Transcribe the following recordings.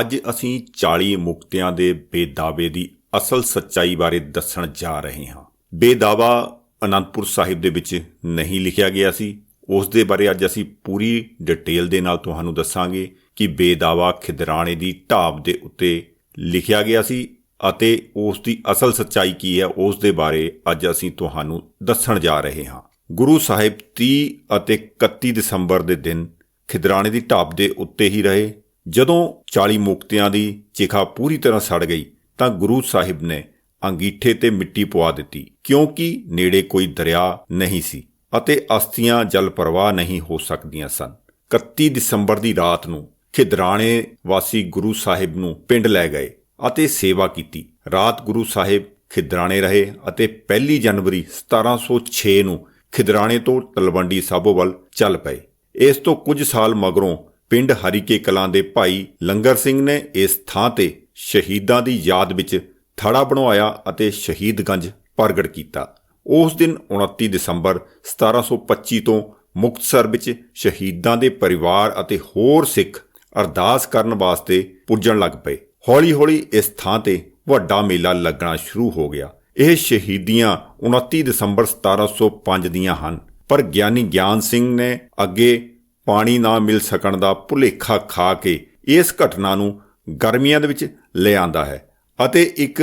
ਅੱਜ ਅਸੀਂ 40 ਮੁਕਤਿਆਂ ਦੇ ਬੇਦਾਵੇ ਦੀ ਅਸਲ ਸੱਚਾਈ ਬਾਰੇ ਦੱਸਣ ਜਾ ਰਹੇ ਹਾਂ। ਬੇਦਾਵਾ ਅਨੰਦਪੁਰ ਸਾਹਿਬ ਦੇ ਵਿੱਚ ਨਹੀਂ ਲਿਖਿਆ ਗਿਆ ਸੀ। ਉਸ ਦੇ ਬਾਰੇ ਅੱਜ ਅਸੀਂ ਪੂਰੀ ਡਿਟੇਲ ਦੇ ਨਾਲ ਤੁਹਾਨੂੰ ਦੱਸਾਂਗੇ ਕਿ ਬੇਦਾਵਾ ਖਿਦਰਾਣੇ ਦੀ ਢਾਬ ਦੇ ਉੱਤੇ ਲਿਖਿਆ ਗਿਆ ਸੀ ਅਤੇ ਉਸ ਦੀ ਅਸਲ ਸੱਚਾਈ ਕੀ ਹੈ, ਉਸ ਦੇ ਬਾਰੇ ਅੱਜ ਅਸੀਂ ਤੁਹਾਨੂੰ ਦੱਸਣ ਜਾ ਰਹੇ ਹਾਂ। ਗੁਰੂ ਸਾਹਿਬ 30 ਅਤੇ 31 ਦਸੰਬਰ ਦੇ ਦਿਨ ਖਿਦਰਾਣੇ ਦੀ ਢਾਬ ਦੇ ਉੱਤੇ ਹੀ ਰਹੇ। ਜਦੋਂ 40 ਮੁਕਤਿਆਂ ਦੀ ਚਿਖਾ ਪੂਰੀ ਤਰ੍ਹਾਂ ਸੜ ਗਈ, ਤਾਂ ਗੁਰੂ ਸਾਹਿਬ ਨੇ ਅੰਗੀਠੇ ਤੇ ਮਿੱਟੀ ਪਵਾ ਦਿੱਤੀ, ਕਿਉਂਕਿ ਨੇੜੇ ਕੋਈ ਦਰਿਆ ਨਹੀਂ ਸੀ ਅਤੇ ਅਸਥੀਆਂ ਜਲ ਪ੍ਰਵਾਹ ਨਹੀਂ ਹੋ ਸਕਦੀਆਂ ਸਨ। 31 ਦਸੰਬਰ ਦੀ ਰਾਤ ਨੂੰ ਖਿਦਰਾਣੇ ਵਾਸੀ ਗੁਰੂ ਸਾਹਿਬ ਨੂੰ ਪਿੰਡ ਲੈ ਗਏ ਅਤੇ ਸੇਵਾ ਕੀਤੀ। ਰਾਤ ਗੁਰੂ ਸਾਹਿਬ ਖਿਦਰਾਣੇ ਰਹੇ ਅਤੇ 1 ਜਨਵਰੀ 1706 ਨੂੰ ਖਿਦਰਾਣੇ ਤੋਂ ਤਲਵੰਡੀ ਸਾਬੋ ਵੱਲ ਚੱਲ ਪਏ। ਇਸ ਤੋਂ ਕੁਝ ਸਾਲ ਮਗਰੋਂ ਪਿੰਡ ਹਰੀਕੇ ਕਲਾਂ ਦੇ ਭਾਈ ਲੰਗਰ ਸਿੰਘ ਨੇ ਇਸ ਥਾਂ ਤੇ ਸ਼ਹੀਦਾਂ ਦੀ ਯਾਦ ਵਿੱਚ ਥੜਾ ਬਣਵਾਇਆ ਅਤੇ ਸ਼ਹੀਦਗੰਜ ਪ੍ਰਗਟ ਕੀਤਾ। ਉਸ ਦਿਨ 29 ਦਸੰਬਰ 1725 ਤੋਂ ਮੁਕਤਸਰ ਵਿੱਚ ਸ਼ਹੀਦਾਂ ਦੇ ਪਰਿਵਾਰ ਅਤੇ ਹੋਰ ਸਿੱਖ ਅਰਦਾਸ ਕਰਨ ਵਾਸਤੇ ਪੁੱਜਣ ਲੱਗ ਪਏ। ਹੌਲੀ-ਹੌਲੀ ਇਸ ਥਾਂ ਤੇ ਵੱਡਾ ਮੇਲਾ ਲੱਗਣਾ ਸ਼ੁਰੂ ਹੋ ਗਿਆ। ਇਹ ਸ਼ਹੀਦੀਆਂ 29 ਦਸੰਬਰ 1705 ਦੀਆਂ ਹਨ। ਪਰ ਗਿਆਨੀ ਗਿਆਨ ਸਿੰਘ ਨੇ ਅੱਗੇ ਪਾਣੀ ਨਾ ਮਿਲ ਸਕਣ ਦਾ ਭੁਲੇਖਾ ਖਾ ਕੇ ਇਸ ਘਟਨਾ ਨੂੰ ਗਰਮੀਆਂ ਦੇ ਵਿੱਚ ਲੈ ਹੈ ਅਤੇ ਇੱਕ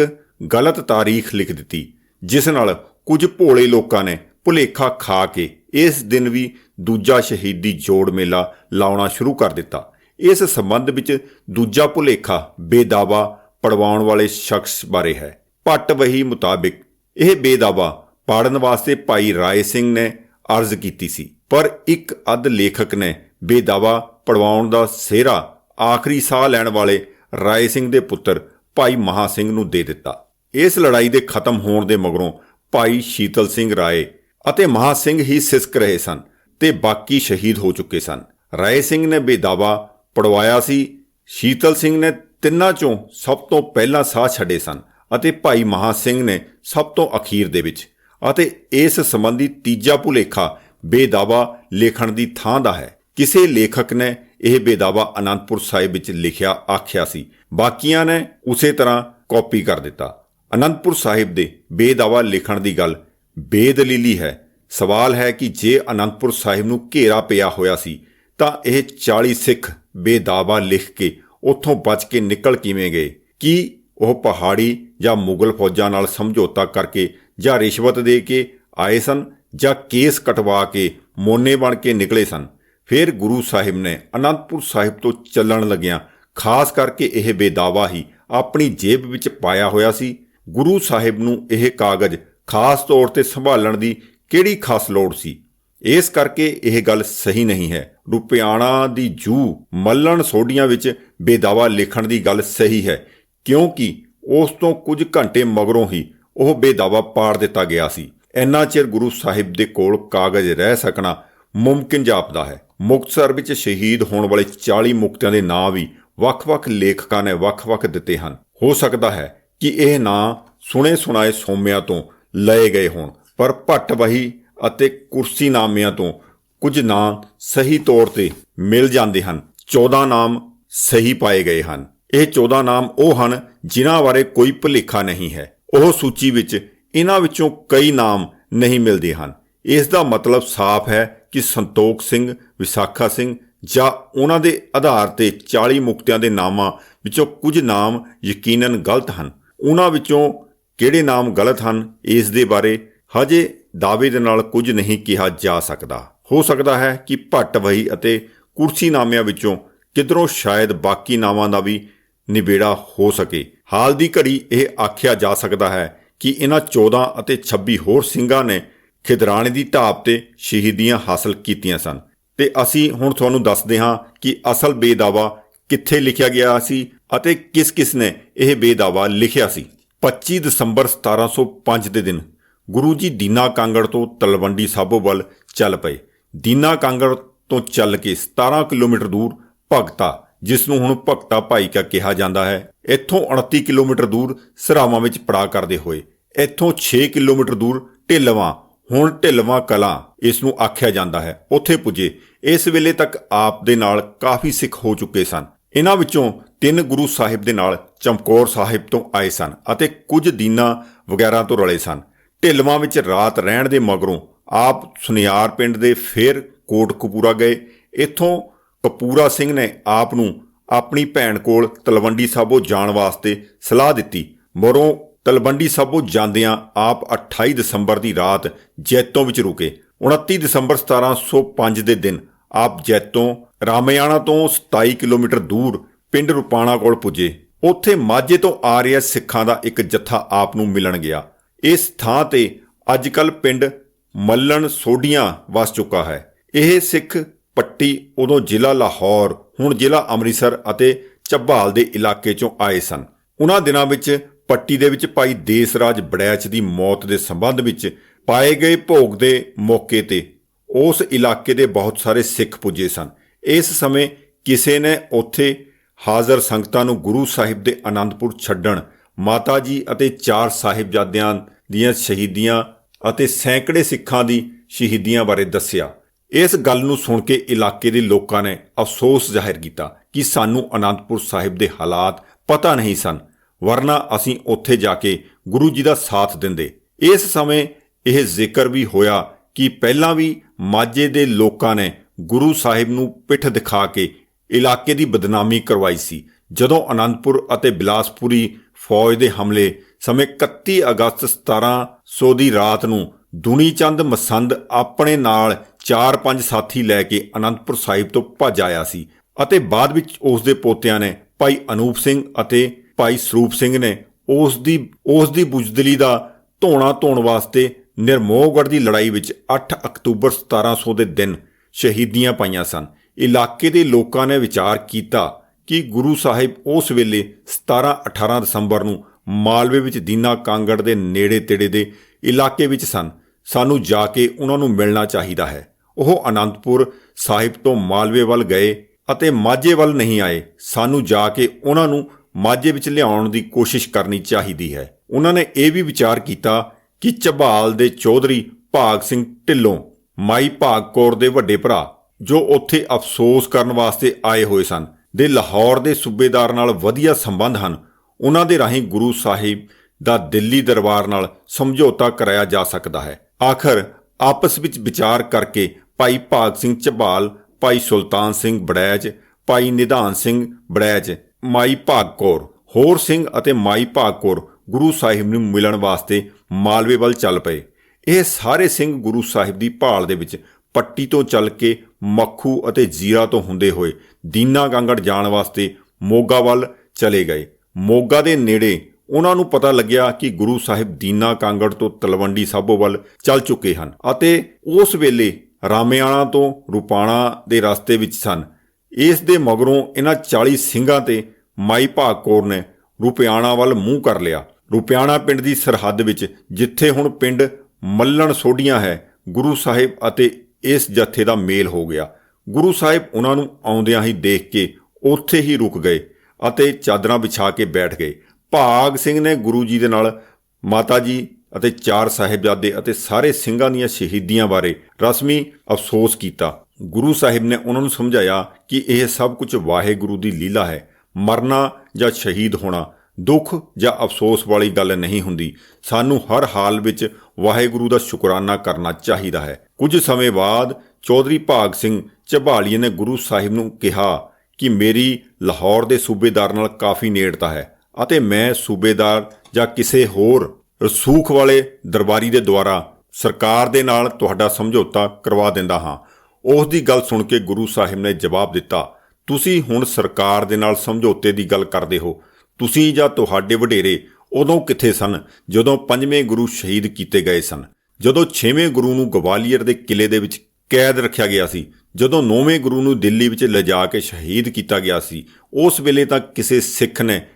ਗਲਤ ਤਾਰੀਖ ਲਿਖ ਦਿੱਤੀ, ਜਿਸ ਨਾਲ ਕੁਝ ਭੋਲੇ ਲੋਕਾਂ ਨੇ ਭੁਲੇਖਾ ਖਾ ਕੇ ਇਸ ਦਿਨ ਵੀ ਦੂਜਾ ਸ਼ਹੀਦੀ ਜੋੜ ਮੇਲਾ ਲਾਉਣਾ ਸ਼ੁਰੂ ਕਰ ਦਿੱਤਾ। ਇਸ ਸੰਬੰਧ ਵਿੱਚ ਦੂਜਾ ਭੁਲੇਖਾ ਬੇਦਾਵਾ ਪੜਵਾਉਣ ਵਾਲੇ ਸ਼ਖਸ ਬਾਰੇ ਹੈ। ਪੱਟ ਵਹੀ ਮੁਤਾਬਿਕ ਇਹ ਬੇਦਾਵਾ ਪਾੜਨ ਵਾਸਤੇ ਭਾਈ ਰਾਏ ਸਿੰਘ ਨੇ ਅਰਜ਼ ਕੀਤੀ ਸੀ। ਪਰ ਇੱਕ ਅੱਧ ਲੇਖਕ ਨੇ ਬੇਦਾਵਾ ਪੜਵਾਉਣ ਦਾ ਸਿਹਰਾ ਆਖਰੀ ਸਾਹ ਲੈਣ ਵਾਲੇ ਰਾਏ ਸਿੰਘ ਦੇ ਪੁੱਤਰ ਭਾਈ ਮਹਾ ਸਿੰਘ ਨੂੰ ਦੇ ਦਿੱਤਾ। ਇਸ ਲੜਾਈ ਦੇ ਖਤਮ ਹੋਣ ਦੇ ਮਗਰੋਂ ਭਾਈ ਸ਼ੀਤਲ ਸਿੰਘ ਰਾਏ ਅਤੇ ਮਹਾ ਸਿੰਘ ਹੀ ਸਿਸਕ ਰਹੇ ਸਨ ਤੇ ਬਾਕੀ ਸ਼ਹੀਦ ਹੋ ਚੁੱਕੇ ਸਨ। ਰਾਏ ਸਿੰਘ ਨੇ ਬੇਦਾਵਾ ਪੜਵਾਇਆ ਸੀ। ਸ਼ੀਤਲ ਸਿੰਘ ਨੇ ਤਿੰਨਾਂ ਚੋਂ ਸਭ ਤੋਂ ਪਹਿਲਾਂ ਸਾਹ ਛੱਡੇ ਸਨ ਅਤੇ ਭਾਈ ਮਹਾ ਸਿੰਘ ਨੇ ਸਭ ਤੋਂ ਅਖੀਰ ਦੇ ਵਿੱਚ ਅਤੇ ਇਸ ਸੰਬੰਧੀ ਤੀਜਾ ਭੁਲੇਖਾ ਬੇਦਾਵਾ ਲੇਖਣ ਦੀ ਥਾਂ ਦਾ ਹੈ। ਕਿਸੇ ਲੇਖਕ ਨੇ ਇਹ ਬੇਦਾਵਾ ਅਨੰਦਪੁਰ ਸਾਹਿਬ ਵਿੱਚ ਲਿਖਿਆ, ਆਖਿਆ ਸੀ। ਬਾਕੀਆਂ ਨੇ ਉਸੇ ਤਰ੍ਹਾਂ ਕਾਪੀ ਕਰ ਦਿੱਤਾ। ਅਨੰਦਪੁਰ ਸਾਹਿਬ ਦੇ ਬੇਦਾਵਾ ਲਿਖਣ ਦੀ ਗੱਲ ਬੇਦਲੀਲੀ ਹੈ। ਸਵਾਲ ਹੈ ਕਿ ਜੇ ਅਨੰਦਪੁਰ ਸਾਹਿਬ ਨੂੰ ਘੇਰਾ ਪਿਆ ਹੋਇਆ ਸੀ, ਤਾਂ ਇਹ 40 ਸਿੱਖ ਬੇਦਾਵਾ ਲਿਖ ਕੇ ਉੱਥੋਂ ਬਚ ਕੇ ਨਿਕਲ ਕਿਵੇਂ ਗਏ? ਕੀ ਉਹ ਪਹਾੜੀ ਜਾਂ ਮੁਗਲ ਫੌਜਾਂ ਨਾਲ ਸਮਝੌਤਾ ਕਰਕੇ ਜਾਂ ਰਿਸ਼ਵਤ ਦੇ ਕੇ ਆਏ ਸਨ ਜਾਂ ਕੇਸ ਕਟਵਾ ਕੇ ਮੋਨੇ ਬਣ ਕੇ ਨਿਕਲੇ ਸਨ। ਫਿਰ ਗੁਰੂ ਸਾਹਿਬ ਨੇ ਅਨੰਦਪੁਰ ਸਾਹਿਬ ਤੋਂ ਚੱਲਣ ਲੱਗਿਆਂ, ਖਾਸ ਕਰਕੇ ਇਹ ਬੇਦਾਵਾ ਹੀ ਆਪਣੀ ਜੇਬ ਵਿੱਚ ਪਾਇਆ ਹੋਇਆ ਸੀ। ਗੁਰੂ ਸਾਹਿਬ ਨੂੰ ਇਹ ਕਾਗਜ਼ ਖਾਸ ਤੌਰ ਤੇ ਸੰਭਾਲਣ ਦੀ ਕਿਹੜੀ ਖਾਸ ਲੋੜ ਸੀ? ਇਸ ਕਰਕੇ ਇਹ ਗੱਲ ਸਹੀ ਨਹੀਂ ਹੈ। ਰੁਪਿਆਣਾ ਦੀ ਜੂ ਮੱਲਣ ਸੋਡੀਆਂ ਵਿੱਚ ਬੇਦਾਵਾ ਲਿਖਣ ਦੀ ਗੱਲ ਸਹੀ ਹੈ, ਕਿਉਂਕਿ ਉਸ ਤੋਂ ਕੁਝ ਘੰਟੇ ਮਗਰੋਂ ਹੀ ਉਹ ਬੇਦਾਵਾ ਪਾੜ ਦਿੱਤਾ ਗਿਆ ਸੀ। ਇੰਨਾ ਚਿਰ ਗੁਰੂ ਸਾਹਿਬ ਦੇ ਕੋਲ ਕਾਗਜ਼ ਰਹਿ ਸਕਣਾ ਮੁਮਕਿਨ ਜਾਪਦਾ ਹੈ। ਮੁਕਤਸਰ ਵਿੱਚ ਸ਼ਹੀਦ ਹੋਣ ਵਾਲੇ 40 ਮੁਕਤਿਆਂ ਦੇ ਨਾਂ ਵੀ ਵੱਖ-ਵੱਖ ਲੇਖਕਾਂ ਨੇ ਵੱਖ-ਵੱਖ ਦਿੱਤੇ ਹਨ। ਹੋ ਸਕਦਾ ਹੈ ਕਿ ਇਹ ਨਾਂ ਸੁਣੇ ਸੁਣਾਏ ਸੋਮਿਆਂ ਤੋਂ ਲਏ ਗਏ ਹੋਣ, ਪਰ ਭੱਟ ਵਹੀ ਅਤੇ ਕੁਰਸੀ ਨਾਮਿਆਂ ਤੋਂ ਕੁਝ ਨਾਂ ਸਹੀ ਤੌਰ ਤੇ ਮਿਲ ਜਾਂਦੇ ਹਨ। 14 ਨਾਮ ਸਹੀ ਪਾਏ ਗਏ ਹਨ। ਇਹ 14 ਨਾਮ ਉਹ ਹਨ ਜਿਨ੍ਹਾਂ ਬਾਰੇ ਕੋਈ ਭੁਲੇਖਾ ਨਹੀਂ ਹੈ। ਉਹ ਸੂਚੀ ਵਿੱਚ ਇਹਨਾਂ ਵਿੱਚੋਂ ਕਈ ਨਾਮ ਨਹੀਂ ਮਿਲਦੇ ਹਨ। ਇਸ ਦਾ ਮਤਲਬ ਸਾਫ਼ ਹੈ ਕਿ ਸੰਤੋਖ ਸਿੰਘ, ਵਿਸਾਖਾ ਸਿੰਘ ਜਾਂ ਉਹਨਾਂ ਦੇ ਆਧਾਰ ਤੇ 40 ਮੁਕਤਿਆਂ ਦੇ ਨਾਮਾਂ ਵਿੱਚੋਂ ਕੁਝ ਨਾਮ ਯਕੀਨਨ ਗਲਤ ਹਨ। ਉਹਨਾਂ ਵਿੱਚੋਂ ਕਿਹੜੇ ਨਾਮ ਗਲਤ ਹਨ, ਇਸ ਦੇ ਬਾਰੇ ਹਜੇ ਦਾਅਵੇ ਦੇ ਨਾਲ ਕੁਝ ਨਹੀਂ ਕਿਹਾ ਜਾ ਸਕਦਾ। ਹੋ ਸਕਦਾ ਹੈ ਕਿ ਭੱਟ ਵਹੀ ਅਤੇ ਕੁਰਸੀ ਨਾਮਿਆਂ ਵਿੱਚੋਂ ਕਿਧਰੋਂ ਸ਼ਾਇਦ ਬਾਕੀ ਨਾਵਾਂ ਦਾ ਵੀ ਨਿਬੇੜਾ ਹੋ ਸਕੇ। ਹਾਲ ਦੀ ਘੜੀ ਇਹ ਆਖਿਆ ਜਾ ਸਕਦਾ ਹੈ ਕਿ ਇਹਨਾਂ 14 ਅਤੇ 26 ਹੋਰ ਸਿੰਘਾਂ ਨੇ ਖਿਦਰਾਣੇ ਦੀ ਢਾਬ ਤੇ ਸ਼ਹੀਦੀਆਂ ਹਾਸਲ ਕੀਤੀਆਂ ਸਨ। ਤੇ ਅਸੀਂ ਹੁਣ ਤੁਹਾਨੂੰ ਦੱਸਦੇ ਹਾਂ ਕਿ ਅਸਲ ਬੇਦਾਵਾ ਕਿੱਥੇ ਲਿਖਿਆ ਗਿਆ ਸੀ ਅਤੇ ਕਿਸ-ਕਿਸ ਨੇ ਇਹ ਬੇਦਾਵਾ ਲਿਖਿਆ ਸੀ। 25 ਦਸੰਬਰ 1705 ਦੇ ਦਿਨ ਗੁਰੂ ਜੀ ਦੀਨਾ ਕਾਂਗੜ ਤੋਂ ਤਲਵੰਡੀ ਸਾਬੋ ਵੱਲ ਚੱਲ ਪਏ। ਦੀਨਾ ਕਾਂਗੜ ਤੋਂ ਚੱਲ ਕੇ 17 ਕਿਲੋਮੀਟਰ ਦੂਰ ਭਗਤਾ, ਜਿਸ ਨੂੰ ਹੁਣ ਭਗਤਾ ਭਾਈ ਕਾ ਕਿਹਾ ਜਾਂਦਾ ਹੈ, ਇੱਥੋਂ 29 ਕਿਲੋਮੀਟਰ ਦੂਰ ਸਰਾਵਾਂ ਵਿੱਚ ਪੜਾ ਕਰਦੇ ਹੋਏ ਇੱਥੋਂ 6 ਕਿਲੋਮੀਟਰ ਦੂਰ ਢਿੱਲਵਾਂ, ਹੁਣ ਢਿੱਲਵਾਂ ਕਲਾਂ ਇਸ ਨੂੰ ਆਖਿਆ ਜਾਂਦਾ ਹੈ। ਉੱਥੇ ਪੁੱਜੇ। ਇਸ ਵੇਲੇ ਤੱਕ ਆਪ ਦੇ ਨਾਲ ਕਾਫੀ ਸਿੱਖ ਹੋ ਚੁੱਕੇ ਸਨ। ਇਹਨਾਂ ਵਿੱਚੋਂ ਤਿੰਨ ਗੁਰੂ ਸਾਹਿਬ ਦੇ ਨਾਲ ਚਮਕੌਰ ਸਾਹਿਬ ਤੋਂ ਆਏ ਸਨ ਅਤੇ ਕੁਝ ਦੀਨਾ ਵਗੈਰਾ ਤੋਂ ਰਲੇ ਸਨ। ਢਿੱਲਵਾਂ ਵਿੱਚ ਰਾਤ ਰਹਿਣ ਦੇ ਮਗਰੋਂ ਆਪ ਸੁਨਿਆਰ ਪਿੰਡ ਦੇ ਫਿਰ ਕੋਟਕਪੂਰਾ ਗਏ। ਇੱਥੋਂ ਕਪੂਰਾ ਸਿੰਘ ਨੇ ਆਪ ਨੂੰ ਆਪਣੀ ਭੈਣ ਕੋਲ ਤਲਵੰਡੀ ਸਾਬੋ ਜਾਣ ਵਾਸਤੇ ਸਲਾਹ ਦਿੱਤੀ। ਮੋਰੋਂ ਤਲਵੰਡੀ ਸਾਬੋ ਜਾਂਦਿਆਂ ਆਪ 28 ਦਸੰਬਰ ਦੀ ਰਾਤ ਜੈਤੋਂ ਵਿੱਚ ਰੁਕੇ। 29 ਦਸੰਬਰ 1705 ਦੇ ਦਿਨ ਆਪ ਜੈਤੋਂ ਰਾਮਿਆਣਾ ਤੋਂ 27 ਕਿਲੋਮੀਟਰ ਦੂਰ ਪਿੰਡ ਰੁਪਾਣਾ ਕੋਲ ਪੁੱਜੇ। ਉੱਥੇ ਮਾਝੇ ਤੋਂ ਆ ਰਿਹਾ ਸਿੱਖਾਂ ਦਾ ਇੱਕ ਜੱਥਾ ਆਪ ਨੂੰ ਮਿਲਣ ਗਿਆ। ਇਸ ਥਾਂ ਤੇ ਅੱਜਕੱਲ ਪਿੰਡ ਮੱਲਣ ਸੋਢੀਆਂ ਵਸ ਚੁੱਕਾ ਹੈ। ਇਹ ਸਿੱਖ ਪੱਟੀ ਉਦੋਂ ਜ਼ਿਲ੍ਹਾ ਲਾਹੌਰ, ਹੁਣ ਜ਼ਿਲ੍ਹਾ ਅੰਮ੍ਰਿਤਸਰ ਅਤੇ ਚੱਬਾਲ ਦੇ ਇਲਾਕੇ ਚੋਂ ਆਏ ਸਨ। ਉਹਨਾਂ ਦਿਨਾਂ ਵਿੱਚ ਪੱਟੀ ਦੇ ਵਿੱਚ ਭਾਈ ਦੇਸ ਰਾਜ ਬੜੈਚ ਦੀ ਮੌਤ ਦੇ ਸੰਬੰਧ ਵਿੱਚ ਪਾਏ ਗਏ ਭੋਗ ਦੇ ਮੌਕੇ ਤੇ ਉਸ ਇਲਾਕੇ ਦੇ ਬਹੁਤ ਸਾਰੇ ਸਿੱਖ ਪੁੱਜੇ ਸਨ। ਇਸ ਸਮੇਂ ਕਿਸੇ ਨੇ ਉੱਥੇ ਹਾਜ਼ਰ ਸੰਗਤਾਂ ਨੂੰ ਗੁਰੂ ਸਾਹਿਬ ਦੇ ਆਨੰਦਪੁਰ ਛੱਡਣ, ਮਾਤਾ ਜੀ ਅਤੇ ਚਾਰ ਸਾਹਿਬਜ਼ਾਦਿਆਂ ਦੀਆਂ ਸ਼ਹੀਦੀਆਂ ਅਤੇ ਸੈਂਕੜੇ ਸਿੱਖਾਂ ਦੀ ਸ਼ਹੀਦੀਆਂ ਬਾਰੇ ਦੱਸਿਆ। ਇਸ ਗੱਲ ਨੂੰ ਸੁਣ ਕੇ ਇਲਾਕੇ ਦੇ ਲੋਕਾਂ ਨੇ ਅਫਸੋਸ ਜ਼ਾਹਿਰ ਕੀਤਾ ਕਿ ਸਾਨੂੰ ਆਨੰਦਪੁਰ ਸਾਹਿਬ ਦੇ ਹਾਲਾਤ ਪਤਾ ਨਹੀਂ ਸਨ। ਵਰਨਾ ਅਸੀਂ ਉੱਥੇ ਜਾ ਕੇ ਗੁਰੂ ਜੀ ਦਾ ਸਾਥ ਦਿੰਦੇ। ਇਸ ਸਮੇਂ ਇਹ ਜ਼ਿਕਰ ਵੀ ਹੋਇਆ ਕਿ ਪਹਿਲਾਂ ਵੀ ਮਾਝੇ ਦੇ ਲੋਕਾਂ ਨੇ ਗੁਰੂ ਸਾਹਿਬ ਨੂੰ ਪਿੱਠ ਦਿਖਾ ਕੇ ਇਲਾਕੇ ਦੀ ਬਦਨਾਮੀ ਕਰਵਾਈ ਸੀ। ਜਦੋਂ ਅਨੰਦਪੁਰ ਅਤੇ ਬਿਲਾਸਪੁਰੀ ਫੌਜ ਦੇ ਹਮਲੇ ਸਮੇਂ 31 ਅਗਸਤ 1700 ਦੀ ਰਾਤ ਨੂੰ ਦੁਨੀ ਚੰਦ ਮਸੰਦ ਆਪਣੇ ਨਾਲ 4-5 ਸਾਥੀ ਲੈ ਕੇ ਅਨੰਦਪੁਰ ਸਾਹਿਬ ਤੋਂ ਭੱਜ ਆਇਆ ਸੀ ਅਤੇ ਬਾਅਦ ਵਿੱਚ ਉਸ ਦੇ ਪੋਤਿਆਂ ਨੇ ਭਾਈ ਅਨੂਪ ਸਿੰਘ ਅਤੇ ਭਾਈ ਸਰੂਪ ਸਿੰਘ ਨੇ ਉਸ ਦੀ ਉਸ ਦੀ ਬੁਜ਼ਦਲੀ ਦਾ ਧੋਣਾ ਧੋਣ ਵਾਸਤੇ ਨਿਰਮੋਹਗੜ੍ਹ ਦੀ ਲੜਾਈ ਵਿੱਚ 8 ਅਕਤੂਬਰ 1700 ਦੇ ਦਿਨ ਸ਼ਹੀਦੀਆਂ ਪਾਈਆਂ ਸਨ। ਇਲਾਕੇ ਦੇ ਲੋਕਾਂ ਨੇ ਵਿਚਾਰ ਕੀਤਾ ਕਿ ਗੁਰੂ ਸਾਹਿਬ ਉਸ ਵੇਲੇ 17-18 ਦਸੰਬਰ ਨੂੰ ਮਾਲਵੇ ਵਿੱਚ ਦੀਨਾ ਕਾਂਗੜ ਦੇ ਨੇੜੇ ਤੇੜੇ ਦੇ ਇਲਾਕੇ ਵਿੱਚ ਸਨ। ਸਾਨੂੰ ਜਾ ਕੇ ਉਹਨਾਂ ਨੂੰ ਮਿਲਣਾ ਚਾਹੀਦਾ ਹੈ। ਉਹ ਅਨੰਦਪੁਰ ਸਾਹਿਬ ਤੋਂ ਮਾਲਵੇ ਵੱਲ ਗਏ ਅਤੇ ਮਾਝੇ ਵੱਲ ਨਹੀਂ ਆਏ। ਸਾਨੂੰ ਜਾ ਕੇ ਉਹਨਾਂ ਨੂੰ ਮਾਝੇ ਵਿੱਚ ਲਿਆਉਣ ਦੀ ਕੋਸ਼ਿਸ਼ ਕਰਨੀ ਚਾਹੀਦੀ ਹੈ। ਉਹਨਾਂ ਨੇ ਇਹ ਵੀ ਵਿਚਾਰ ਕੀਤਾ ਕਿ ਝਬਾਲ ਦੇ ਚੌਧਰੀ ਭਾਗ ਸਿੰਘ ਢਿੱਲੋਂ, ਮਾਈ ਭਾਗ ਕੌਰ ਦੇ ਵੱਡੇ ਭਰਾ, ਜੋ ਉੱਥੇ ਅਫਸੋਸ ਕਰਨ ਵਾਸਤੇ ਆਏ ਹੋਏ ਸਨ, ਦੇ ਲਾਹੌਰ ਦੇ ਸੂਬੇਦਾਰ ਨਾਲ ਵਧੀਆ ਸੰਬੰਧ ਹਨ। ਉਹਨਾਂ ਦੇ ਰਾਹੀਂ ਗੁਰੂ ਸਾਹਿਬ ਦਾ ਦਿੱਲੀ ਦਰਬਾਰ ਨਾਲ ਸਮਝੌਤਾ ਕਰਾਇਆ ਜਾ ਸਕਦਾ ਹੈ। ਆਖਰ ਆਪਸ ਵਿੱਚ ਵਿਚਾਰ ਕਰਕੇ ਭਾਈ ਭਾਗ ਸਿੰਘ ਝਬਾਲ, ਭਾਈ ਸੁਲਤਾਨ ਸਿੰਘ ਬੜੈਚ ਭਾਈ ਨਿਧਾਨ ਸਿੰਘ ਬੜੈਚ ਮਾਈ ਭਾਗ ਕੌਰ, ਹੋਰ ਸਿੰਘ ਅਤੇ ਮਾਈ ਭਾਗ ਕੌਰ ਗੁਰੂ ਸਾਹਿਬ ਨੂੰ ਮਿਲਣ ਵਾਸਤੇ ਮਾਲਵੇ ਵੱਲ ਚੱਲ ਪਏ। ਇਹ ਸਾਰੇ ਸਿੰਘ ਗੁਰੂ ਸਾਹਿਬ ਦੀ ਭਾਲ ਦੇ ਵਿੱਚ ਪੱਟੀ ਤੋਂ ਚੱਲ ਕੇ ਮੱਖੂ ਅਤੇ ਜੀਰਾ ਤੋਂ ਹੁੰਦੇ ਹੋਏ ਦੀਨਾ ਗੰਗੜ ਜਾਣ ਵਾਸਤੇ ਮੋਗਾ ਵੱਲ ਚਲੇ ਗਏ। ਮੋਗਾ ਦੇ ਨੇੜੇ ਉਹਨਾਂ ਨੂੰ ਪਤਾ ਲੱਗਿਆ ਕਿ ਗੁਰੂ ਸਾਹਿਬ ਦੀਨਾ ਕਾਂਗੜ ਤੋਂ ਤਲਵੰਡੀ ਸਾਬੋ ਵੱਲ ਚੱਲ ਚੁੱਕੇ ਹਨ ਅਤੇ ਉਸ ਵੇਲੇ ਰਾਮਿਆਣਾ ਤੋਂ ਰੂਪਾਣਾ ਦੇ ਰਸਤੇ ਵਿੱਚ ਸਨ। ਇਸ ਦੇ ਮਗਰੋਂ ਇਹਨਾਂ 40 ਸਿੰਘਾਂ ਤੇ ਮਾਈ ਭਾਗ ਕੌਰ ਨੇ ਰੁਪਿਆਣਾ ਵੱਲ ਮੂੰਹ ਕਰ ਲਿਆ। ਰੁਪਿਆਣਾ ਪਿੰਡ ਦੀ ਸਰਹੱਦ ਵਿੱਚ, ਜਿੱਥੇ ਹੁਣ ਪਿੰਡ ਮੱਲਣ ਸੋਢੀਆਂ ਹੈ, ਗੁਰੂ ਸਾਹਿਬ ਅਤੇ ਇਸ ਜਥੇ ਦਾ ਮੇਲ ਹੋ ਗਿਆ। ਗੁਰੂ ਸਾਹਿਬ ਉਹਨਾਂ ਨੂੰ ਆਉਂਦਿਆਂ ਹੀ ਦੇਖ ਕੇ ਉੱਥੇ ਹੀ ਰੁਕ ਗਏ ਅਤੇ ਚਾਦਰਾਂ ਵਿਛਾ ਕੇ ਬੈਠ ਗਏ। ਭਾਗ ਸਿੰਘ ਨੇ ਗੁਰੂ ਜੀ ਦੇ ਨਾਲ, ਮਾਤਾ ਜੀ ਅਤੇ ਚਾਰ ਸਾਹਿਬਜ਼ਾਦੇ ਅਤੇ ਸਾਰੇ ਸਿੰਘਾਂ ਦੀਆਂ ਸ਼ਹੀਦੀਆਂ ਬਾਰੇ ਰਸਮੀ ਅਫਸੋਸ ਕੀਤਾ। ਗੁਰੂ ਸਾਹਿਬ ਨੇ ਉਹਨਾਂ ਨੂੰ ਸਮਝਾਇਆ ਕਿ ਇਹ ਸਭ ਕੁਝ ਵਾਹਿਗੁਰੂ ਦੀ ਲੀਲਾ ਹੈ। ਮਰਨਾ ਜਾਂ ਸ਼ਹੀਦ ਹੋਣਾ, ਦੁੱਖ ਜਾਂ ਅਫਸੋਸ ਵਾਲੀ ਗੱਲ ਨਹੀਂ ਹੁੰਦੀ। ਸਾਨੂੰ ਹਰ ਹਾਲ ਵਿੱਚ ਵਾਹਿਗੁਰੂ ਦਾ ਸ਼ੁਕਰਾਨਾ ਕਰਨਾ ਚਾਹੀਦਾ ਹੈ। ਕੁਝ ਸਮੇਂ ਬਾਅਦ ਚੌਧਰੀ ਭਾਗ ਸਿੰਘ ਝਬਾਲੀਏ ਨੇ ਗੁਰੂ ਸਾਹਿਬ ਨੂੰ ਕਿਹਾ ਕਿ ਮੇਰੀ ਲਾਹੌਰ ਦੇ ਸੂਬੇਦਾਰ ਨਾਲ ਕਾਫੀ ਨੇੜਤਾ ਹੈ ਅਤੇ ਮੈਂ ਸੂਬੇਦਾਰ ਜਾਂ ਕਿਸੇ ਹੋਰ ਰਸੂਖ ਵਾਲੇ ਦਰਬਾਰੀ ਦੇ ਦੁਆਰਾ ਸਰਕਾਰ ਦੇ ਨਾਲ ਤੁਹਾਡਾ ਸਮਝੌਤਾ ਕਰਵਾ ਦਿੰਦਾ ਹਾਂ। ਉਸ ਦੀ ਗੱਲ ਸੁਣ ਕੇ ਗੁਰੂ ਸਾਹਿਬ ਨੇ ਜਵਾਬ ਦਿੱਤਾ, ਤੁਸੀਂ ਹੁਣ ਸਰਕਾਰ ਦੇ ਨਾਲ ਸਮਝੌਤੇ ਦੀ ਗੱਲ ਕਰਦੇ ਹੋ। ਤੁਸੀਂ ਜਾਂ ਤੁਹਾਡੇ ਵਡੇਰੇ ਉਦੋਂ ਕਿੱਥੇ ਸਨ ਜਦੋਂ ਪੰਜਵੇਂ ਗੁਰੂ ਸ਼ਹੀਦ ਕੀਤੇ ਗਏ ਸਨ? ਜਦੋਂ ਛੇਵੇਂ ਗੁਰੂ ਨੂੰ ਗਵਾਲੀਅਰ ਦੇ ਕਿਲੇ ਦੇ ਵਿੱਚ ਕੈਦ ਰੱਖਿਆ ਗਿਆ ਸੀ? ਜਦੋਂ ਨੌਵੇਂ ਗੁਰੂ ਨੂੰ ਦਿੱਲੀ ਵਿੱਚ ਲਿਜਾ ਕੇ ਸ਼ਹੀਦ ਕੀਤਾ ਗਿਆ ਸੀ? ਉਸ ਵੇਲੇ ਤਾਂ ਕਿਸੇ ਸਿੱਖ ਨੇ,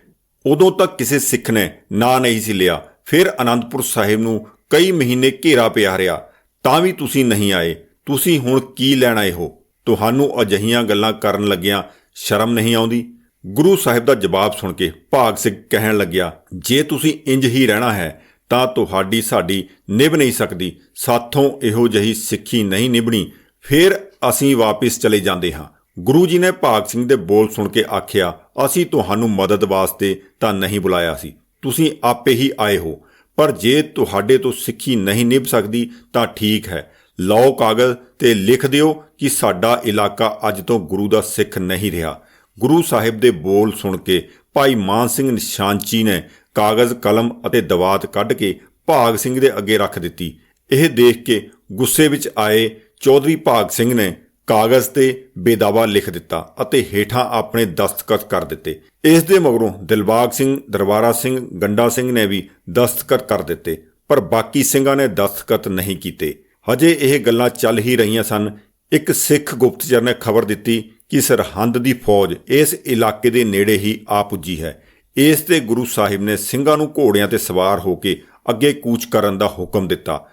ਉਦੋਂ ਤੱਕ ਕਿਸੇ ਸਿੱਖ ਨੇ ਨਾਂ ਨਹੀਂ ਸੀ ਲਿਆ। ਫਿਰ ਅਨੰਦਪੁਰ ਸਾਹਿਬ ਨੂੰ ਕਈ ਮਹੀਨੇ ਘੇਰਾ ਪਿਆ ਰਿਹਾ। ਤਾਂ ਵੀ ਤੁਸੀਂ ਨਹੀਂ ਆਏ। ਤੁਸੀਂ ਹੁਣ ਕੀ ਲੈਣ ਆਏ ਹੋ? ਤੁਹਾਨੂੰ ਅਜਹੀਆਂ ਗੱਲਾਂ ਕਰਨ ਲੱਗਿਆਂ ਸ਼ਰਮ ਨਹੀਂ ਆਉਂਦੀ? ਗੁਰੂ ਸਾਹਿਬ ਦਾ ਜਵਾਬ ਸੁਣ ਕੇ ਭਾਗ ਸਿੰਘ ਕਹਿਣ ਲੱਗਿਆ, ਜੇ ਤੁਸੀਂ ਇੰਜ ਹੀ ਰਹਿਣਾ ਹੈ, ਤਾਂ ਤੁਹਾਡੀ ਸਾਡੀ ਨਿਭ ਨਹੀਂ ਸਕਦੀ। ਸਾਥੋਂ ਇਹੋ ਜਹੀ ਸਿੱਖੀ ਨਹੀਂ ਨਿਭਣੀ। ਫਿਰ ਅਸੀਂ ਵਾਪਿਸ ਚਲੇ ਜਾਂਦੇ ਹਾਂ। ਗੁਰੂ ਜੀ ਨੇ ਭਾਗ ਸਿੰਘ ਦੇ ਬੋਲ ਸੁਣ ਕੇ ਆਖਿਆ, ਅਸੀਂ ਤੁਹਾਨੂੰ ਮਦਦ ਵਾਸਤੇ ਤਾਂ ਨਹੀਂ ਬੁਲਾਇਆ ਸੀ। ਤੁਸੀਂ ਆਪੇ ਹੀ ਆਏ ਹੋ। ਪਰ ਜੇ ਤੁਹਾਡੇ ਤੋਂ ਸਿੱਖੀ ਨਹੀਂ ਨਿਭ ਸਕਦੀ, ਤਾਂ ਠੀਕ ਹੈ। ਲਓ ਕਾਗਜ਼ ਤੇ ਲਿਖ ਦਿਓ ਕਿ ਸਾਡਾ ਇਲਾਕਾ ਅੱਜ ਤੋਂ ਗੁਰੂ ਦਾ ਸਿੱਖ ਨਹੀਂ ਰਿਹਾ। ਗੁਰੂ ਸਾਹਿਬ ਦੇ ਬੋਲ ਸੁਣ ਕੇ ਭਾਈ ਮਾਨ ਸਿੰਘ ਨਿਸ਼ਾਨਚੀ ਨੇ ਕਾਗਜ਼, ਕਲਮ ਅਤੇ ਦਵਾਤ ਕੱਢ ਕੇ ਭਾਗ ਸਿੰਘ ਦੇ ਅੱਗੇ ਰੱਖ ਦਿੱਤੀ। ਇਹ ਦੇਖ ਕੇ ਗੁੱਸੇ ਵਿੱਚ ਆਏ ਚੌਧਰੀ ਭਾਗ ਸਿੰਘ ਨੇ ਕਾਗਜ਼ ਤੇ ਬੇਦਾਵਾ ਲਿਖ ਦਿੱਤਾ ਅਤੇ ਹੇਠਾਂ ਆਪਣੇ ਦਸਤਖਤ ਕਰ ਦਿੱਤੇ। ਇਸ ਦੇ ਮਗਰੋਂ ਦਿਲਬਾਗ ਸਿੰਘ, ਦਰਬਾਰਾ ਸਿੰਘ, ਗੰਡਾ ਸਿੰਘ ਨੇ ਵੀ ਦਸਤਖਤ ਕਰ ਦਿੱਤੇ, ਪਰ ਬਾਕੀ ਸਿੰਘਾਂ ਨੇ ਦਸਤਖਤ ਨਹੀਂ ਕੀਤੇ। ਹਜੇ ਇਹ ਗੱਲਾਂ ਚੱਲ ਹੀ ਰਹੀਆਂ ਸਨ। ਇੱਕ ਸਿੱਖ ਗੁਪਤਚਰ ਨੇ ਖਬਰ ਦਿੱਤੀ ਕਿ ਸਰਹੰਦ ਦੀ ਫੌਜ ਇਸ ਇਲਾਕੇ ਦੇ ਨੇੜੇ ਹੀ ਆ ਪੁੱਜੀ ਹੈ। ਇਸ ਤੇ ਗੁਰੂ ਸਾਹਿਬ ਨੇ ਸਿੰਘਾਂ ਨੂੰ ਘੋੜਿਆਂ ਤੇ ਸਵਾਰ ਹੋ ਕੇ ਅੱਗੇ ਕੂਚ ਕਰਨ ਦਾ ਹੁਕਮ ਦਿੱਤਾ।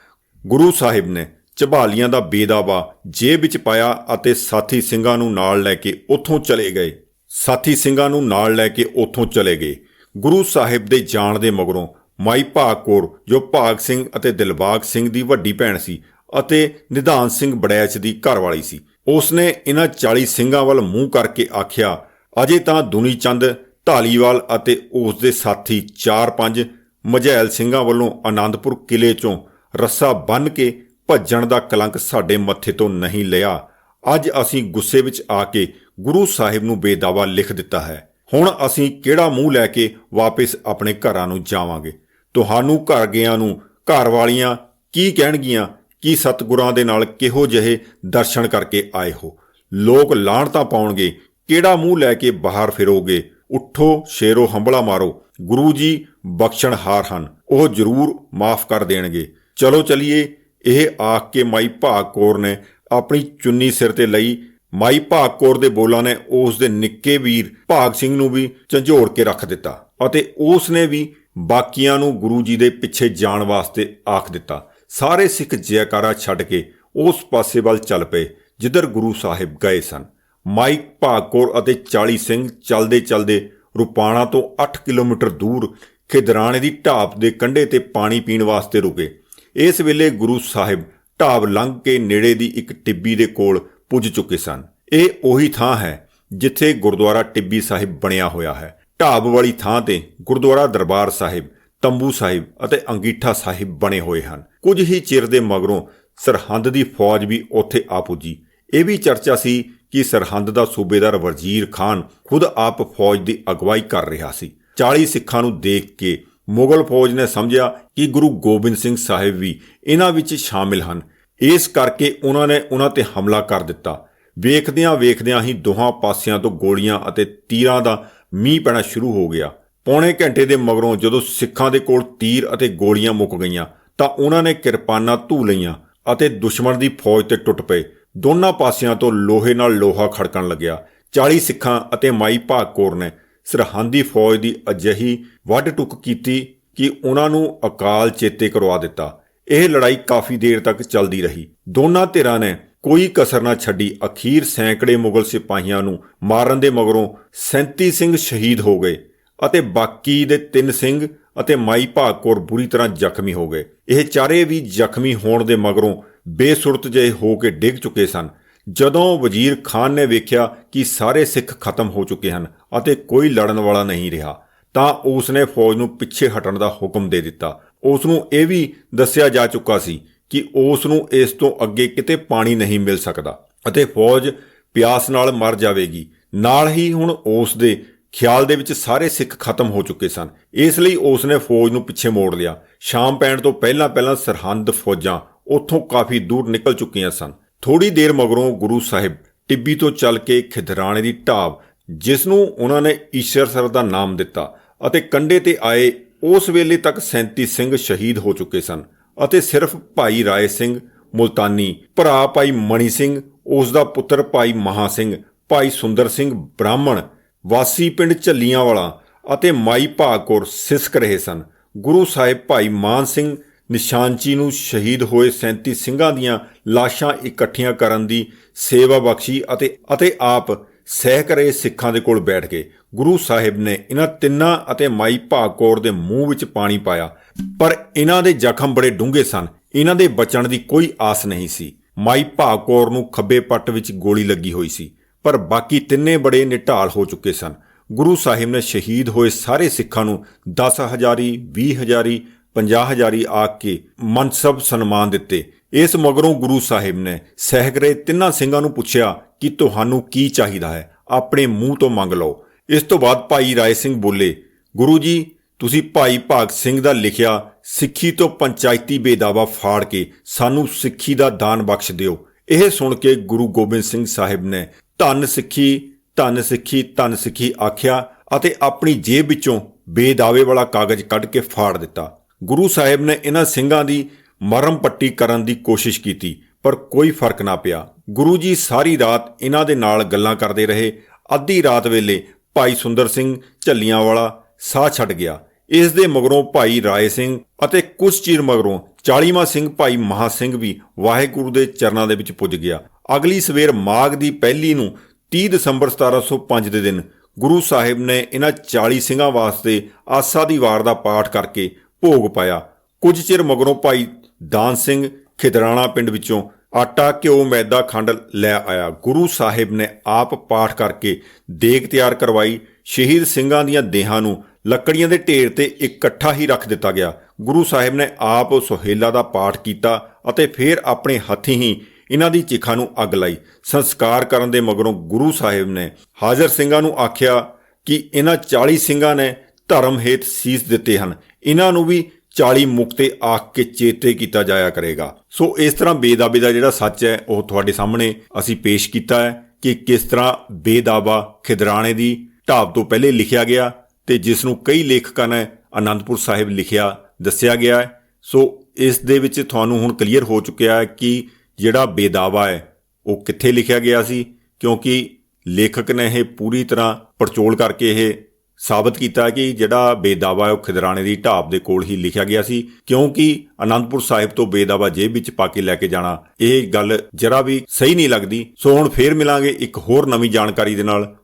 ਗੁਰੂ ਸਾਹਿਬ ਨੇ ਝਬਾਲੀਆਂ ਦਾ ਬੇਦਾਵਾ ਜੇਬ ਵਿੱਚ ਪਾਇਆ ਅਤੇ ਸਾਥੀ ਸਿੰਘਾਂ ਨੂੰ ਨਾਲ ਲੈ ਕੇ ਉੱਥੋਂ ਚਲੇ ਗਏ। ਸਾਥੀ ਸਿੰਘਾਂ ਨੂੰ ਨਾਲ ਲੈ ਕੇ ਉੱਥੋਂ ਚਲੇ ਗਏ। ਗੁਰੂ ਸਾਹਿਬ ਦੇ ਜਾਣ ਦੇ ਮਗਰੋਂ ਮਾਈ ਭਾਗ ਕੌਰ, ਜੋ ਭਾਗ ਸਿੰਘ ਅਤੇ ਦਿਲਬਾਗ ਸਿੰਘ ਦੀ ਵੱਡੀ ਭੈਣ ਸੀ ਅਤੇ ਨਿਧਾਨ ਸਿੰਘ ਬੜੈਚ ਦੀ ਘਰਵਾਲੀ ਸੀ। ਉਸਨੇ ਇਹਨਾਂ 40 ਸਿੰਘਾਂ ਵੱਲ ਮੂੰਹ ਕਰਕੇ ਆਖਿਆ, ਅਜੇ ਤਾਂ ਦੁਨੀ ਚੰਦ ਢਾਲੀਵਾਲ ਅਤੇ ਉਸ ਦੇ ਸਾਥੀ 4-5 ਮਝੈਲ ਸਿੰਘਾਂ ਵੱਲੋਂ ਆਨੰਦਪੁਰ ਕਿਲੇ ਚੋਂ ਰੱਸਾ ਬੰਨ ਕੇ ਭੱਜਣ ਦਾ ਕਲੰਕ ਸਾਡੇ ਮੱਥੇ ਤੋਂ ਨਹੀਂ ਲਿਆ। ਅੱਜ ਅਸੀਂ ਗੁੱਸੇ ਵਿੱਚ ਆ ਕੇ ਗੁਰੂ ਸਾਹਿਬ ਨੂੰ ਬੇਦਾਵਾ ਲਿਖ ਦਿੱਤਾ ਹੈ। ਹੁਣ ਅਸੀਂ ਕਿਹੜਾ ਮੂੰਹ ਲੈ ਕੇ ਵਾਪਸ ਆਪਣੇ ਘਰਾਂ ਨੂੰ ਜਾਵਾਂਗੇ? ਤੁਹਾਨੂੰ ਘਰ ਗਿਆਂ ਨੂੰ ਘਰ ਵਾਲੀਆਂ ਕੀ ਕਹਿਣਗੀਆਂ? ਕੀ ਸਤਿਗੁਰਾਂ ਦੇ ਨਾਲ ਕਿਹੋ ਜਿਹੇ ਦਰਸ਼ਨ ਕਰਕੇ ਆਏ ਹੋ? ਲੋਕ ਲਾਹਣਤਾਂ ਪਾਉਣਗੇ, ਕਿਹੜਾ ਮੂੰਹ ਲੈ ਕੇ ਬਾਹਰ ਫਿਰੋਗੇ? ਉੱਠੋ, ਸ਼ੇਰੋ ਹੰਬਲਾ ਮਾਰੋ। ਗੁਰੂ ਜੀ ਬਖਸ਼ਣਹਾਰ ਹਨ, ਉਹ ਜ਼ਰੂਰ ਮਾਫ ਕਰ ਦੇਣਗੇ। ਚਲੋ ਚਲੀਏ, ਇਹ ਆਖ ਕੇ ਮਾਈ ਭਾਗ ਕੌਰ ਨੇ ਆਪਣੀ ਚੁੰਨੀ ਸਿਰ ਤੇ ਲਈ। ਮਾਈ ਭਾਗ ਕੌਰ ਦੇ ਬੋਲਾਂ ਨੇ ਉਸ ਦੇ ਨਿੱਕੇ ਵੀਰ ਭਾਗ ਸਿੰਘ ਨੂੰ ਵੀ ਝੰਜੋੜ ਕੇ ਰੱਖ ਦਿੱਤਾ ਅਤੇ ਉਸ ਨੇ ਵੀ ਬਾਕੀਆਂ ਨੂੰ ਗੁਰੂ ਜੀ ਦੇ ਪਿੱਛੇ ਜਾਣ ਵਾਸਤੇ ਆਖ ਦਿੱਤਾ। ਸਾਰੇ ਸਿੱਖ ਜੈਕਾਰਾ ਛੱਡ ਕੇ ਉਸ ਪਾਸੇ ਵੱਲ ਚੱਲ ਪਏ, ਜਿੱਧਰ ਗੁਰੂ ਸਾਹਿਬ ਗਏ ਸਨ। ਮਾਈਕ ਭਾਗ ਕੌਰ ਅਤੇ 40 ਸਿੰਘ ਚੱਲਦੇ ਚਲਦੇ ਰੁਪਾਣਾ ਤੋਂ 8 ਕਿਲੋਮੀਟਰ ਦੂਰ ਖਿਦਰਾਣੇ ਦੀ ਢਾਬ ਦੇ ਕੰਢੇ ਤੇ ਪਾਣੀ ਪੀਣ ਵਾਸਤੇ ਰੁਕੇ। ਇਸ ਵੇਲੇ ਗੁਰੂ ਸਾਹਿਬ ਢਾਬ ਲੰਘ ਕੇ ਨੇੜੇ ਦੀ ਇੱਕ ਟਿੱਬੀ ਦੇ ਕੋਲ ਪੁੱਜ ਚੁੱਕੇ ਸਨ। ਇਹ ਉਹੀ ਥਾਂ ਹੈ ਜਿੱਥੇ ਗੁਰਦੁਆਰਾ ਟਿੱਬੀ ਸਾਹਿਬ ਬਣਿਆ ਹੋਇਆ ਹੈ। ਢਾਬ ਵਾਲੀ ਥਾਂ ਤੇ ਗੁਰਦੁਆਰਾ ਦਰਬਾਰ ਸਾਹਿਬ, ਤੰਬੂ ਸਾਹਿਬ ਅਤੇ ਅੰਗੀਠਾ ਸਾਹਿਬ ਬਣੇ ਹੋਏ ਹਨ। ਕੁਝ ਹੀ ਚਿਰ ਦੇ ਮਗਰੋਂ ਸਰਹੰਦ ਦੀ ਫੌਜ ਵੀ ਉੱਥੇ ਆ ਪੁੱਜੀ। ਇਹ ਵੀ ਚਰਚਾ ਸੀ ਕਿ ਸਰਹੰਦ ਦਾ ਸੂਬੇਦਾਰ ਵਜ਼ੀਰ ਖਾਨ ਖੁਦ ਆਪ ਫੌਜ ਦੀ ਅਗਵਾਈ ਕਰ ਰਿਹਾ ਸੀ। 40 ਸਿੱਖਾਂ ਨੂੰ ਦੇਖ ਕੇ ਮੁਗਲ ਫੌਜ ਨੇ ਸਮਝਿਆ ਕਿ ਗੁਰੂ ਗੋਬਿੰਦ ਸਿੰਘ ਸਾਹਿਬ ਵੀ ਇਹਨਾਂ ਵਿੱਚ ਸ਼ਾਮਿਲ ਹਨ। ਇਸ ਕਰਕੇ ਉਹਨਾਂ ਨੇ ਉਹਨਾਂ ਤੇ ਹਮਲਾ ਕਰ ਦਿੱਤਾ। ਵੇਖਦਿਆਂ ਵੇਖਦਿਆਂ ਹੀ ਦੋਹਾਂ ਪਾਸਿਆਂ ਤੋਂ ਗੋਲੀਆਂ ਅਤੇ ਤੀਰਾਂ ਦਾ ਮੀਂਹ ਪੈਣਾ ਸ਼ੁਰੂ ਹੋ ਗਿਆ। ਪੌਣੇ ਘੰਟੇ ਦੇ ਮਗਰੋਂ ਜਦੋਂ ਸਿੱਖਾਂ ਦੇ ਕੋਲ ਤੀਰ ਅਤੇ ਗੋਲੀਆਂ ਮੁੱਕ ਗਈਆਂ ਤਾਂ ਉਹਨਾਂ ਨੇ ਕਿਰਪਾਨਾਂ ਧੂ ਲਈਆਂ ਅਤੇ ਦੁਸ਼ਮਣ ਦੀ ਫੌਜ ਤੇ ਟੁੱਟ ਪਏ। ਦੋਨਾਂ ਪਾਸਿਆਂ ਤੋਂ ਲੋਹੇ ਨਾਲ ਲੋਹਾ ਖੜਕਣ ਲੱਗਿਆ। 40 ਸਿੱਖਾਂ ਅਤੇ ਮਾਈ ਭਾਗ ਕੌਰ ਨੇ ਸਰਹੰਦੀ ਫੌਜ ਦੀ ਅਜਿਹੀ ਵੱਢ ਟੁੱਕ ਕੀਤੀ ਕਿ ਉਹਨਾਂ ਨੂੰ ਅਕਾਲ ਚੇਤੇ ਕਰਵਾ ਦਿੱਤਾ। ਇਹ ਲੜਾਈ ਕਾਫੀ ਦੇਰ ਤੱਕ ਚੱਲਦੀ ਰਹੀ। ਦੋਨਾਂ ਧਿਰਾਂ ਨੇ ਕੋਈ ਕਸਰ ਨਾ ਛੱਡੀ। ਅਖੀਰ ਸੈਂਕੜੇ ਮੁਗਲ ਸਿਪਾਹੀਆਂ ਨੂੰ ਮਾਰਨ ਦੇ ਮਗਰੋਂ 37 ਸਿੰਘ ਸ਼ਹੀਦ ਹੋ ਗਏ ਅਤੇ ਬਾਕੀ ਦੇ ਤਿੰਨ ਸਿੰਘ ਅਤੇ ਮਾਈ ਭਾਗ ਕੌਰ ਬੁਰੀ ਤਰ੍ਹਾਂ ਜ਼ਖਮੀ ਹੋ ਗਏ। ਇਹ ਚਾਰੇ ਵੀ ਜ਼ਖਮੀ ਹੋਣ ਦੇ ਮਗਰੋਂ ਬੇਸੁਰਤ ਜਿਹੇ ਹੋ ਕੇ ਡਿੱਗ ਚੁੱਕੇ ਸਨ। ਜਦੋਂ ਵਜ਼ੀਰ ਖਾਨ ਨੇ ਵੇਖਿਆ ਕਿ ਸਾਰੇ ਸਿੱਖ ਖਤਮ ਹੋ ਚੁੱਕੇ ਹਨ ਅਤੇ ਕੋਈ ਲੜਨ ਵਾਲਾ ਨਹੀਂ ਰਿਹਾ, ਤਾਂ ਉਸ ਨੇ ਫੌਜ ਨੂੰ ਪਿੱਛੇ ਹਟਣ ਦਾ ਹੁਕਮ ਦੇ ਦਿੱਤਾ। ਉਸ ਨੂੰ ਇਹ ਵੀ ਦੱਸਿਆ ਜਾ ਚੁੱਕਾ ਸੀ ਕਿ ਉਸ ਨੂੰ ਇਸ ਤੋਂ ਅੱਗੇ ਕਿਤੇ ਪਾਣੀ ਨਹੀਂ ਮਿਲ ਸਕਦਾ ਅਤੇ ਫੌਜ ਪਿਆਸ ਨਾਲ ਮਰ ਜਾਵੇਗੀ। ਨਾਲ ਹੀ ਹੁਣ ਉਸ ਦੇ ਖਿਆਲ ਦੇ ਵਿੱਚ ਸਾਰੇ ਸਿੱਖ ਖਤਮ ਹੋ ਚੁੱਕੇ ਸਨ। ਇਸ ਲਈ ਉਸ ਨੇ ਫੌਜ ਨੂੰ ਪਿੱਛੇ ਮੋੜ ਲਿਆ। ਸ਼ਾਮ ਪੈਣ ਤੋਂ ਪਹਿਲਾਂ ਪਹਿਲਾਂ ਸਰਹੰਦ ਫੌਜਾਂ ਉੱਥੋਂ ਕਾਫੀ ਦੂਰ ਨਿਕਲ ਚੁੱਕੀਆਂ ਸਨ। ਥੋੜੀ ਦੇਰ ਮਗਰੋਂ ਗੁਰੂ ਸਾਹਿਬ ਟਿੱਬੀ ਤੋਂ ਚੱਲ ਕੇ ਖਿਦਰਾਣੇ ਦੀ ਢਾਬ, ਜਿਸ ਨੂੰ ਉਹਨਾਂ ਨੇ ਈਸ਼ਰ ਸਰ ਦਾ ਨਾਮ ਦਿੱਤਾ ਅਤੇ ਕੰਡੇ ਤੇ ਆਏ, ਉਸ ਵੇਲੇ ਤੱਕ 37 ਸਿੰਘ ਸ਼ਹੀਦ ਹੋ ਚੁੱਕੇ ਸਨ ਅਤੇ ਸਿਰਫ ਭਾਈ ਰਾਏ ਸਿੰਘ, ਮੁਲਤਾਨੀ, ਭਰਾ ਭਾਈ ਮਣੀ ਸਿੰਘ ਉਸ ਦਾ ਪੁੱਤਰ ਭਾਈ ਮਹਾ ਸਿੰਘ, ਭਾਈ ਸੁੰਦਰ ਸਿੰਘ ਬ੍ਰਾਹਮਣ ਵਾਸੀ ਪਿੰਡ ਝੱਲੀਆਂ ਵਾਲਾ ਅਤੇ ਮਾਈ ਭਾਗਕੌਰ ਸਿਸਕ ਰਹੇ ਸਨ। ਗੁਰੂ ਸਾਹਿਬ ਭਾਈ ਮਾਨ ਸਿੰਘ ਨਿਸ਼ਾਨਚੀ ਨੂੰ ਸ਼ਹੀਦ ਹੋਏ 37 ਸਿੰਘਾਂ ਦੀਆਂ ਲਾਸ਼ਾਂ ਇਕੱਠੀਆਂ ਕਰਨ ਦੀ ਸੇਵਾ ਬਖਸ਼ੀ ਅਤੇ ਅਤੇ ਆਪ ਸਹਿ ਰਹੇ ਸਿੱਖਾਂ ਦੇ ਕੋਲ ਬੈਠ ਗਏ। ਗੁਰੂ ਸਾਹਿਬ ਨੇ ਇਹਨਾਂ ਤਿੰਨਾਂ ਅਤੇ ਮਾਈ ਭਾਗਕੌਰ ਦੇ ਮੂੰਹ ਵਿੱਚ ਪਾਣੀ ਪਾਇਆ। ਪਰ ਇਹਨਾਂ ਦੇ ਜ਼ਖਮ ਬੜੇ ਡੂੰਘੇ ਸਨ। ਇਹਨਾਂ ਦੇ ਬਚਣ ਦੀ ਕੋਈ ਆਸ ਨਹੀਂ ਸੀ। ਮਾਈ ਭਾਗਕੌਰ ਨੂੰ ਖੱਬੇ ਪੱਟ ਵਿੱਚ ਗੋਲੀ ਲੱਗੀ ਹੋਈ ਸੀ। ਪਰ ਬਾਕੀ ਤਿੰਨੇ ਬੜੇ ਨਿਢਾਲ ਹੋ ਚੁੱਕੇ ਸਨ। ਗੁਰੂ ਸਾਹਿਬ ਨੇ ਸ਼ਹੀਦ ਹੋਏ ਸਾਰੇ ਸਿੱਖਾਂ ਨੂੰ 10 ਹਜ਼ਾਰੀ 20 ਹਜ਼ਾਰੀ 50 ਹਜ਼ਾਰੀ ਆਖ ਕੇ ਮਨਸਬ ਸਨਮਾਨ ਦਿੱਤੇ। ਇਸ ਮਗਰੋਂ ਗੁਰੂ ਸਾਹਿਬ ਨੇ ਸਹਿਗਰੇ ਤਿੰਨਾਂ ਸਿੰਘਾਂ ਨੂੰ ਪੁੱਛਿਆ ਕਿ ਤੁਹਾਨੂੰ ਕੀ ਚਾਹੀਦਾ ਹੈ? ਆਪਣੇ ਮੂੰਹ ਤੋਂ ਮੰਗ ਲਓ। ਇਸ ਤੋਂ ਬਾਅਦ ਭਾਈ ਰਾਏ ਸਿੰਘ ਬੋਲੇ, ਗੁਰੂ ਜੀ, ਤੁਸੀਂ ਭਾਈ ਭਾਗ ਸਿੰਘ ਦਾ ਲਿਖਿਆ ਸਿੱਖੀ ਤੋਂ ਪੰਚਾਇਤੀ ਬੇਦਾਵਾ ਫਾੜ ਕੇ ਸਾਨੂੰ ਸਿੱਖੀ ਦਾ ਦਾਨ ਬਖਸ਼ ਦਿਓ। ਇਹ ਸੁਣ ਕੇ ਗੁਰੂ ਗੋਬਿੰਦ ਸਿੰਘ ਸਾਹਿਬ ਨੇ ਧੰਨ ਸਿੱਖੀ ਧੰਨ ਸਿੱਖੀ ਧੰਨ ਸਿੱਖੀ ਆਖਿਆ ਅਤੇ ਆਪਣੀ ਜੇਬ ਵਿੱਚੋਂ ਬੇਦਾਵੇ ਵਾਲਾ ਕਾਗਜ਼ ਕੱਢ ਕੇ ਫਾੜ ਦਿੱਤਾ। ਗੁਰੂ ਸਾਹਿਬ ਨੇ ਇਹਨਾਂ ਸਿੰਘਾਂ ਦੀ ਮਰਮ ਪੱਟੀ ਕਰਨ ਦੀ ਕੋਸ਼ਿਸ਼ ਕੀਤੀ, ਪਰ ਕੋਈ ਫ਼ਰਕ ਨਾ ਪਿਆ। ਗੁਰੂ ਜੀ ਸਾਰੀ ਰਾਤ ਇਹਨਾਂ ਦੇ ਨਾਲ ਗੱਲਾਂ ਕਰਦੇ ਰਹੇ। ਅੱਧੀ ਰਾਤ ਵੇਲੇ ਭਾਈ ਸੁੰਦਰ ਸਿੰਘ ਝੱਲੀਆਂ ਵਾਲਾ ਸਾਹ ਛੱਡ ਗਿਆ। ਇਸ ਦੇ ਮਗਰੋਂ ਭਾਈ ਰਾਏ ਸਿੰਘ ਅਤੇ ਕੁਝ ਚਿਰ ਮਗਰੋਂ 40ਵਾਂ ਸਿੰਘ ਭਾਈ ਮਹਾ ਸਿੰਘ ਵੀ ਵਾਹਿਗੁਰੂ ਦੇ ਚਰਨਾਂ ਦੇ ਵਿੱਚ ਪੁੱਜ ਗਿਆ। ਅਗਲੀ ਸਵੇਰ ਮਾਘ ਦੀ ਪਹਿਲੀ ਨੂੰ 30 ਦਸੰਬਰ 1705 ਦੇ ਦਿਨ ਗੁਰੂ ਸਾਹਿਬ ਨੇ ਇਹਨਾਂ 40 ਸਿੰਘਾਂ ਵਾਸਤੇ ਆਸਾ ਦੀ ਵਾਰ ਦਾ ਪਾਠ ਕਰਕੇ ਭੋਗ ਪਾਇਆ। ਕੁਝ ਚਿਰ ਮਗਰੋਂ ਭਾਈ ਦਾਨ ਸਿੰਘ ਖਿਦਰਾਣਾ ਪਿੰਡ ਵਿੱਚੋਂ ਆਟਾ, ਘਿਓ, ਮੈਦਾ, ਖੰਡ ਲੈ ਆਇਆ। ਗੁਰੂ ਸਾਹਿਬ ਨੇ ਆਪ ਪਾਠ ਕਰਕੇ ਦੇਗ ਤਿਆਰ ਕਰਵਾਈ। ਸ਼ਹੀਦ ਸਿੰਘਾਂ ਦੀਆਂ ਦੇਹਾਂ ਨੂੰ ਲੱਕੜੀਆਂ ਦੇ ਢੇਰ ਤੇ ਇਕੱਠਾ ਹੀ ਰੱਖ ਦਿੱਤਾ ਗਿਆ। ਗੁਰੂ ਸਾਹਿਬ ਨੇ ਆਪ ਸੁਹੇਲਾ ਦਾ ਪਾਠ ਕੀਤਾ ਅਤੇ ਫਿਰ ਆਪਣੇ ਹੱਥੀਂ ਹੀ ਇਹਨਾਂ ਦੀ ਚਿਖਾ ਨੂੰ ਅੱਗ ਲਾਈ। ਸੰਸਕਾਰ ਕਰਨ ਦੇ ਮਗਰੋਂ ਗੁਰੂ ਸਾਹਿਬ ਨੇ ਹਾਜ਼ਰ ਸਿੰਘਾਂ ਨੂੰ ਆਖਿਆ ਕਿ ਇਹਨਾਂ 40 ਸਿੰਘਾਂ ਨੇ ਧਰਮ ਹੇਤ ਸੀਸ ਦਿੱਤੇ ਹਨ। ਇਹਨਾਂ ਨੂੰ ਵੀ 40 ਮੁਕਤੇ ਆਖ ਕੇ ਚੇਤੇ ਕੀਤਾ ਜਾਇਆ ਕਰੇਗਾ। ਸੋ ਇਸ ਤਰ੍ਹਾਂ ਬੇਦਾਬੇ ਦਾ ਜਿਹੜਾ ਸੱਚ ਹੈ, ਉਹ ਤੁਹਾਡੇ ਸਾਹਮਣੇ ਅਸੀਂ ਪੇਸ਼ ਕੀਤਾ ਹੈ ਕਿ ਕਿਸ ਤਰ੍ਹਾਂ ਬੇਦਾਵਾ ਖਿਦਰਾਣੇ ਦੀ ਢਾਬ ਤੋਂ ਪਹਿਲੇ ਲਿਖਿਆ ਗਿਆ ਤੇ ਜਿਸ ਨੂੰ ਕਈ ਲੇਖਕਾਂ ਨੇ ਅਨੰਦਪੁਰ ਸਾਹਿਬ ਲਿਖਿਆ, ਦੱਸਿਆ ਗਿਆ ਹੈ। ਸੋ ਇਸ ਦੇ ਵਿੱਚ ਤੁਹਾਨੂੰ ਹੁਣ ਕਲੀਅਰ ਹੋ ਚੁੱਕਿਆ ਹੈ ਕਿ ਜਿਹੜਾ ਬੇਦਾਵਾ ਹੈ, ਉਹ ਕਿੱਥੇ ਲਿਖਿਆ ਗਿਆ ਸੀ? ਕਿਉਂਕਿ ਲੇਖਕ ਨੇ ਇਹ ਪੂਰੀ ਤਰ੍ਹਾਂ ਪੜਚੋਲ ਕਰਕੇ ਇਹ ਸਾਬਤ ਕੀਤਾ ਕਿ ਜਿਹੜਾ ਬੇਦਾਵਾ ਹੈ, ਉਹ ਖਿਦਰਾਣੇ ਦੀ ਢਾਬ ਦੇ ਕੋਲ ਹੀ ਲਿਖਿਆ ਗਿਆ ਸੀ। ਕਿਉਂਕਿ ਅਨੰਦਪੁਰ ਸਾਹਿਬ ਤੋਂ ਬੇਦਾਵਾ ਜੇਬ ਵਿੱਚ ਪਾ ਕੇ ਲੈ ਕੇ ਜਾਣਾ, ਇਹ ਗੱਲ ਜਰਾ ਵੀ ਸਹੀ ਨਹੀਂ ਲੱਗਦੀ। ਸੋ ਹੁਣ ਫੇਰ ਮਿਲਾਂਗੇ ਇੱਕ ਹੋਰ ਨਵੀਂ ਜਾਣਕਾਰੀ ਦੇ ਨਾਲ।